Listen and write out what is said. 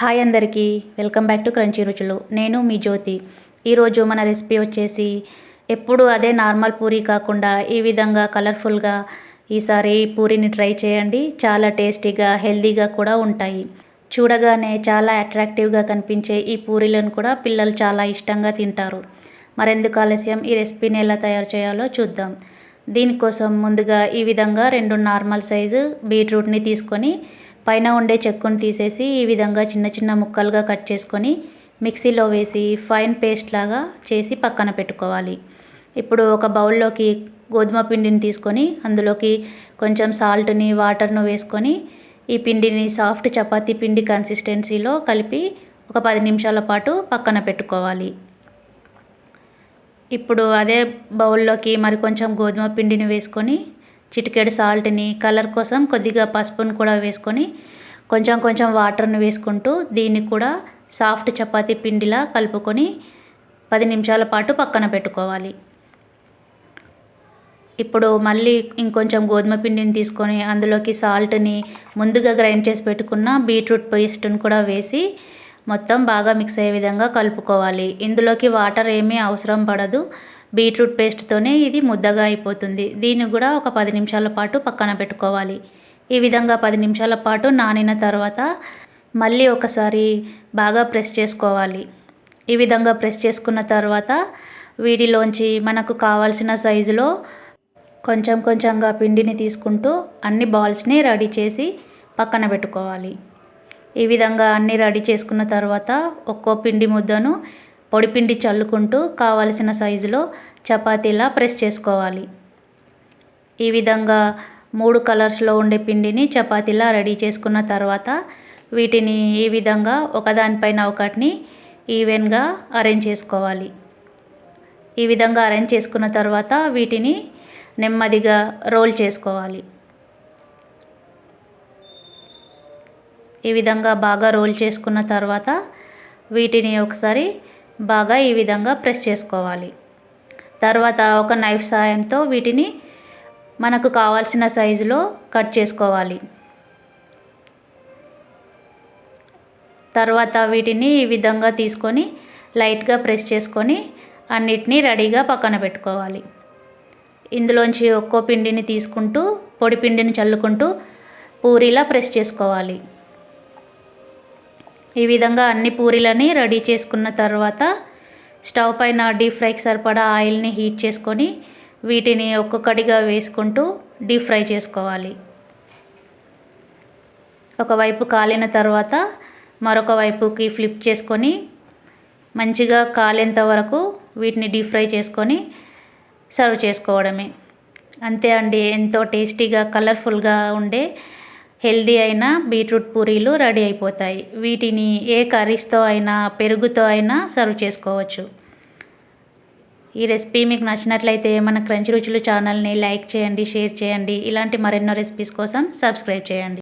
Hi అందరికీ. Welcome back to crunchy రుచులు. నేను మీ జ్యోతి. ఈరోజు మన రెసిపీ వచ్చేసి ఎప్పుడు అదే నార్మల్ పూరీ కాకుండా ఈ విధంగా కలర్ఫుల్గా ఈసారి ఈ పూరిని ట్రై చేయండి. చాలా టేస్టీగా హెల్తీగా కూడా ఉంటాయి. చూడగానే చాలా అట్రాక్టివ్గా కనిపించే ఈ పూరీలను కూడా పిల్లలు చాలా ఇష్టంగా తింటారు. మరెందుకు ఆలస్యం? ఈ రెసిపీని ఎలా తయారు చేయాలో చూద్దాం. దీనికోసం ముందుగా ఈ విధంగా రెండు నార్మల్ సైజు బీట్రూట్ని తీసుకొని పైన ఉండే చెక్కును తీసేసి ఈ విధంగా చిన్న చిన్న ముక్కలుగా కట్ చేసుకొని మిక్సీలో వేసి ఫైన్ పేస్ట్ లాగా చేసి పక్కన పెట్టుకోవాలి. ఇప్పుడు ఒక బౌల్లోకి గోధుమ పిండిని తీసుకొని అందులోకి కొంచెం సాల్ట్ని వాటర్ను వేసుకొని ఈ పిండిని సాఫ్ట్ చపాతీ పిండి కన్సిస్టెన్సీలో కలిపి ఒక పది నిమిషాల పాటు పక్కన పెట్టుకోవాలి. ఇప్పుడు అదే బౌల్లోకి మరి కొంచెం గోధుమ పిండిని వేసుకొని చిటికెడు సాల్ట్ని కలర్ కోసం కొద్దిగా పసుపును కూడా వేసుకొని కొంచెం కొంచెం వాటర్ని వేసుకుంటూ దీన్ని కూడా సాఫ్ట్ చపాతీ పిండిలా కలుపుకొని పది నిమిషాల పాటు పక్కన పెట్టుకోవాలి. ఇప్పుడు మళ్ళీ ఇంకొంచెం గోధుమ పిండిని తీసుకొని అందులోకి సాల్ట్ని ముందుగా గ్రైండ్ చేసి పెట్టుకున్న బీట్రూట్ పేస్ట్ని కూడా వేసి మొత్తం బాగా మిక్స్ అయ్యే విధంగా కలుపుకోవాలి. ఇందులోకి వాటర్ ఏమీ అవసరం పడదు. బీట్రూట్ పేస్ట్తోనే ఇది ముద్దగా అయిపోతుంది. దీన్ని కూడా ఒక పది నిమిషాల పాటు పక్కన పెట్టుకోవాలి. ఈ విధంగా పది నిమిషాల పాటు నానిన తర్వాత మళ్ళీ ఒకసారి బాగా ప్రెస్ చేసుకోవాలి. ఈ విధంగా ప్రెస్ చేసుకున్న తర్వాత వీటిలోంచి మనకు కావాల్సిన సైజులో కొంచెం కొంచెంగా పిండిని తీసుకుంటూ అన్ని బాల్స్ని రెడీ చేసి పక్కన పెట్టుకోవాలి. ఈ విధంగా అన్నీ రెడీ చేసుకున్న తర్వాత ఒక్కో పిండి ముద్దను పొడిపిండి చల్లుకుంటూ కావలసిన సైజులో చపాతీలా ప్రెస్ చేసుకోవాలి. ఈ విధంగా మూడు కలర్స్లో ఉండే పిండిని చపాతీలా రెడీ చేసుకున్న తర్వాత వీటిని ఈ విధంగా ఒకదానిపైన ఒకటిని ఈవెన్గా అరేంజ్ చేసుకోవాలి. ఈ విధంగా అరేంజ్ చేసుకున్న తర్వాత వీటిని నెమ్మదిగా రోల్ చేసుకోవాలి. ఈ విధంగా బాగా రోల్ చేసుకున్న తర్వాత వీటిని ఒకసారి బాగా ఈ విధంగా ప్రెస్ చేసుకోవాలి. తర్వాత ఒక నైఫ్ సాయంతో వీటిని మనకు కావాల్సిన సైజులో కట్ చేసుకోవాలి. తర్వాత వీటిని ఈ విధంగా తీసుకొని లైట్గా ప్రెస్ చేసుకొని అన్నిటినీ రెడీగా పక్కన పెట్టుకోవాలి. ఇందులోంచి ఒక్కో పిండిని తీసుకుంటూ పొడి పిండిని చల్లుకుంటూ పూరీలా ప్రెస్ చేసుకోవాలి. ఈ విధంగా అన్ని పూరీలని రెడీ చేసుకున్న తర్వాత స్టవ్ పైన డీప్ ఫ్రైకి సరిపడా ఆయిల్ని హీట్ చేసుకొని వీటిని ఒక్కొక్కటిగా వేసుకుంటూ డీప్ ఫ్రై చేసుకోవాలి. ఒకవైపు కాలిన తర్వాత మరొక వైపుకి ఫ్లిప్ చేసుకొని మంచిగా కాలేంత వరకు వీటిని డీప్ ఫ్రై చేసుకొని సర్వ్ చేసుకోవడమే. అంతే అండి ఎంతో టేస్టీగా కలర్ఫుల్గా ఉండే హెల్దీ అయిన బీట్రూట్ పూరీలు రెడీ అయిపోతాయి. వీటిని ఏ కర్రీస్తో అయినా పెరుగుతో అయినా సర్వ్ చేసుకోవచ్చు. ఈ రెసిపీ మీకు నచ్చినట్లయితే మన క్రంచి రుచులు ఛానల్ని లైక్ చేయండి షేర్ చేయండి. ఇలాంటి మరెన్నో రెసిపీస్ కోసం సబ్స్క్రైబ్ చేయండి.